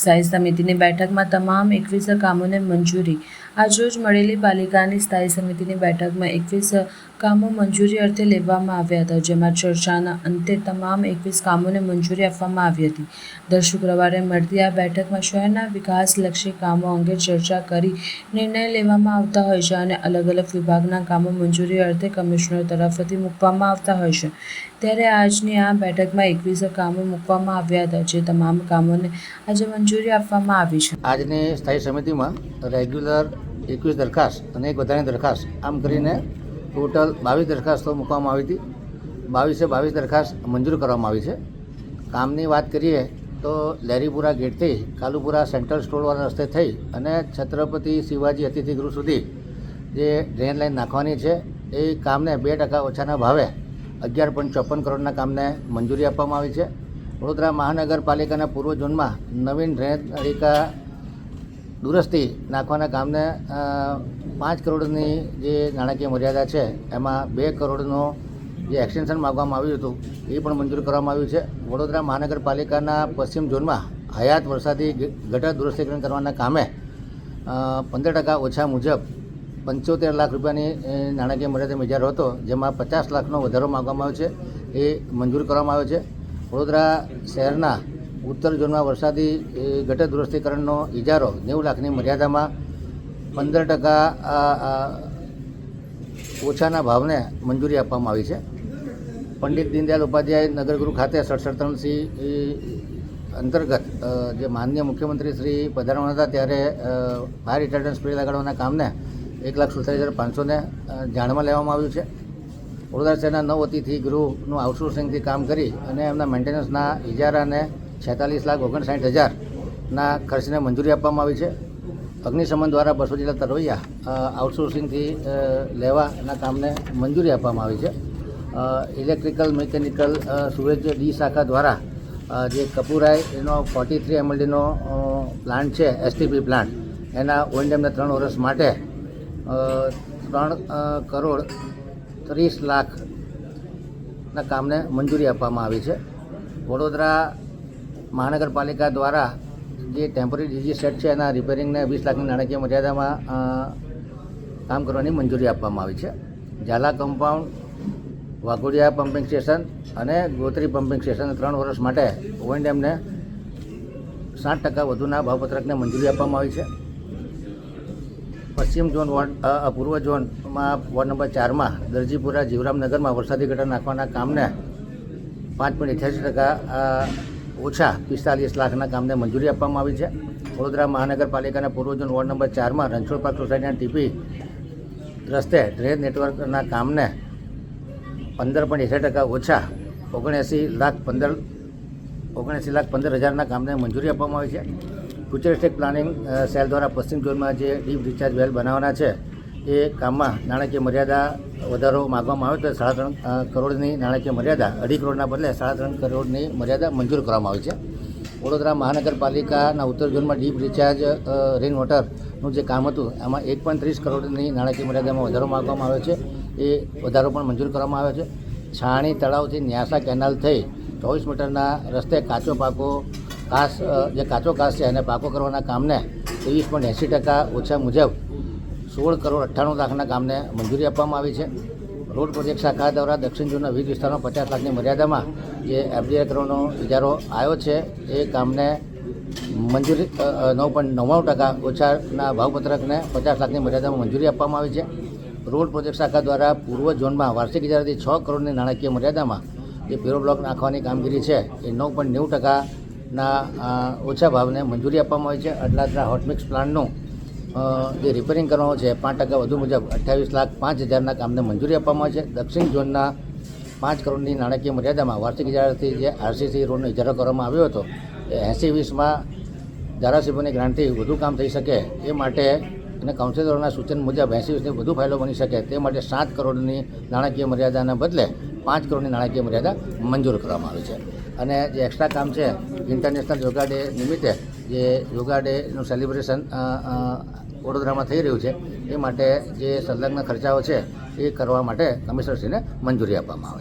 સ્થાયી સમિતિની બેઠકમાં તમામ એકવીસ કામોને મંજૂરી. આજરોજ મળેલી પાલિકાની સ્થાયી સમિતિની બેઠકમાં એકવીસ કામો મંજૂરી અર્થે લેવામાં આવ્યા હતા, જેમાં ચર્ચાના અંતે તમામ એકવીસ કામોને મંજૂરી આપવામાં આવી હતી. દર શુક્રવારે મળતી આ બેઠકમાં શહેરના વિકાસલક્ષી કામો અંગે ચર્ચા કરી નિર્ણય લેવામાં આવતા હોય છે અને અલગ અલગ વિભાગના કામો મંજૂરી અર્થે કમિશનર તરફથી મૂકવામાં આવતા હોય છે. ત્યારે આજની આ બેઠકમાં એકવીસ કામો મૂકવામાં આવ્યા હતા, જે તમામ કામોને આજે મંજૂરી આપવામાં આવી છે. આજની સ્થાયી સમિતિમાં રેગ્યુલર એકવીસ દરખાસ્ત અને એક વધારાની દરખાસ્ત આમ કરીને ટોટલ બાવીસ દરખાસ્તો મૂકવામાં આવી હતી. બાવીસે બાવીસ દરખાસ્ત મંજૂર કરવામાં આવી છે. કામની વાત કરીએ તો લેરીપુરા ગેટથી કાલુપુરા સેન્ટ્રલ સ્ટોરવાળા રસ્તે થઈ અને છત્રપતિ શિવાજી અતિથિગૃહ સુધી જે ડ્રેન લાઈન નાખવાની છે, એ કામને બે ટકા ઓછાના ભાવે અગિયાર પોઈન્ટ ચોપન કરોડના કામને મંજૂરી આપવામાં આવી છે. વડોદરા મહાનગરપાલિકાના પૂર્વ ઝોનમાં નવીન ડ્રેન નળિકા દુરસ્તી નાખવાના કામને પાંચ કરોડની જે નાણાકીય મર્યાદા છે, એમાં બે કરોડનો જે એક્સટેન્શન માગવામાં આવ્યું હતું, એ પણ મંજૂર કરવામાં આવ્યું છે. વડોદરા મહાનગરપાલિકાના પશ્ચિમ ઝોનમાં હયાત વરસાદી ગટર દુરસ્તીકરણ કરવાના કામે પંદર ટકા ઓછા મુજબ પંચોતેર લાખ રૂપિયાની નાણાકીય મર્યાદા ઇજારો હતો, જેમાં પચાસ લાખનો વધારો માગવામાં આવ્યો છે, એ મંજૂર કરવામાં આવ્યો છે. વડોદરા શહેરના ઉત્તર ઝોનમાં વરસાદી ગટર દુરસ્તીકરણનો ઇજારો નેવું લાખની મર્યાદામાં પંદર ટકા ઓછાના ભાવને મંજૂરી આપવામાં આવી છે. પંડિત દીનદયાલ ઉપાધ્યાય નગરગૃહ ખાતે સડસઠ ત્રણસી અંતર્ગત જે માનનીય મુખ્યમંત્રી શ્રી પધારવાના હતા ત્યારે ફાયર રિટર્ડન સ્પ્રે લગાડવાના કામને એક લાખ સુડતાલીસ હજાર પાંચસોને જાણમાં લેવામાં આવ્યું છે. વડોદરા શહેરના નવ અતિથિ ગૃહનું આઉટસોર્સિંગથી કામ કરી અને એમના મેન્ટેનન્સના ઇજારાને છેતાલીસ લાખ ઓગણસાઠ હજારના ખર્ચને મંજૂરી આપવામાં આવી છે. અગ્નિશમન દ્વારા બસો જેટલા તરવૈયા આઉટસોર્સિંગથી લેવાના કામને મંજૂરી આપવામાં આવી છે. ઇલેક્ટ્રિકલ મિકેનિકલ સુરજ ડી શાખા દ્વારા જે કપૂરાય એનો ફોર્ટી થ્રી એમએલડીનો પ્લાન્ટ છે એસટીપી પ્લાન્ટ એના ઓએનડેમને ત્રણ વર્ષ માટે ત્રણ કરોડ ત્રીસ લાખના કામને મંજૂરી આપવામાં આવી છે. વડોદરા મહાનગરપાલિકા દ્વારા જે ટેમ્પરરી ડીજી સેટ છે એના રિપેરિંગને વીસ લાખની નાણાકીય મર્યાદામાં કામ કરવાની મંજૂરી આપવામાં આવી છે. Zala compound Waghodia pumping station અને ગોત્રી પમ્પિંગ સ્ટેશન ત્રણ વર્ષ માટે ઓએનડેમને સાત ટકા વધુના ભાવપત્રકને મંજૂરી આપવામાં આવી છે. પશ્ચિમ ઝોન વોર્ડ પૂર્વ ઝોનમાં વોર્ડ નંબર ચારમાં, દરજીપુરા જીવરામનગરમાં વરસાદી ગટર નાખવાના કામને પાંચ પોઈન્ટ અઠ્યાસી ટકા ઓછા પિસ્તાલીસ લાખના કામને મંજૂરી આપવામાં આવી છે. વડોદરા મહાનગરપાલિકાના પૂર્વજન વોર્ડ નંબર ચારમાં રણછોડ પાર્ક સોસાયટીના ટીપી રસ્તે ડ્રેન નેટવર્કના કામને પંદર પોઈન્ટ એંસી ટકા ઓછા ઓગણએંસી લાખ પંદર ઓગણએંસી લાખ પંદર હજારના કામને મંજૂરી આપવામાં આવી છે. ફ્યુચરિસ્ટિક પ્લાનિંગ સેલ દ્વારા પશ્ચિમ ઝોનમાં જે ડીપ રિચાર્જ વેલ બનાવવાના છે એ કામમાં નાણાકીય મર્યાદા વધારો માગવામાં આવે તો સાડા ત્રણ કરોડની નાણાકીય મર્યાદા, અઢી કરોડના બદલે સાડા ત્રણ કરોડની મર્યાદા મંજૂર કરવામાં આવી છે. વડોદરા મહાનગરપાલિકાના ઉત્તર ઝોનમાં ડીપ રિચાર્જ રેન વોટરનું જે કામ હતું, એમાં એક પોઈન્ટ ત્રીસ કરોડની નાણાકીય મર્યાદામાં વધારો માગવામાં આવ્યો છે. એ વધારો પણ મંજૂર કરવામાં આવ્યો છે. છાણી તળાવથી ન્યાસા કેનાલ થઈ ચોવીસ મીટરના રસ્તે કાચો પાકો ઘાસ જે કાચો ઘાસ છે એને પાકો કરવાના કામને ત્રેવીસ પોઈન્ટ એંસી ટકા ઓછા મુજબ સોળ કરોડ અઠ્ઠાણું લાખના કામને મંજૂરી આપવામાં આવી છે. રોડ પ્રોજેક્ટ શાખા દ્વારા દક્ષિણ જૂના વિવિધ વિસ્તારમાં પચાસ લાખની મર્યાદામાં જે એફડીઆઈ કરોડનો ઇજારો આવ્યો છે, એ કામને મંજૂરી નવ પોઈન્ટ નવ્વાણું ટકા ઓછાના ભાવપત્રકને પચાસ લાખની મર્યાદામાં મંજૂરી આપવામાં આવી છે. રોડ પ્રોજેક્ટ શાખા દ્વારા પૂર્વ ઝોનમાં વાર્ષિક ઇજારાથી છ કરોડની નાણાકીય મર્યાદામાં જે પેરો બ્લોક નાખવાની કામગીરી છે, એ નવ પોઈન્ટ નેવું ટકાના ઓછા ભાવને મંજૂરી આપવામાં આવી છે. અટલાદરા હોટમિક્સ પ્લાન્ટનું જે રિપેરિંગ કરવાનો છે પાંચ ટકા વધુ મુજબ અઠ્યાવીસ લાખ પાંચ હજારના કામને મંજૂરી આપવામાં છે. દક્ષિણ ઝોનના પાંચ કરોડની નાણાકીય મર્યાદામાં વાર્ષિક ઇજારાથી જે આરસીસી રોડનો ઇજારો કરવામાં આવ્યો હતો, એ એંસી વીસમાં ધારાસભ્યોની ગ્રાન્ટથી વધુ કામ થઈ શકે એ માટે અને કાઉન્સિલરોના સૂચન મુજબ એંસી વીસની વધુ ફાઇલો બની શકે તે માટે સાત કરોડની નાણાકીય મર્યાદાના બદલે પાંચ કરોડની નાણાકીય મર્યાદા મંજૂર કરવામાં આવી છે. અને જે એક્સ્ટ્રા કામ છે ઇન્ટરનેશનલ યોગા ડે નિમિત્તે જે યોગા ડેનું સેલિબ્રેશન વડોદરામાં થઈ રહ્યું છે, એ માટે જે સંલગ્ન ખર્ચાઓ છે, એ કરવા માટે કમિશનરશ્રીને મંજૂરી આપવામાં આવે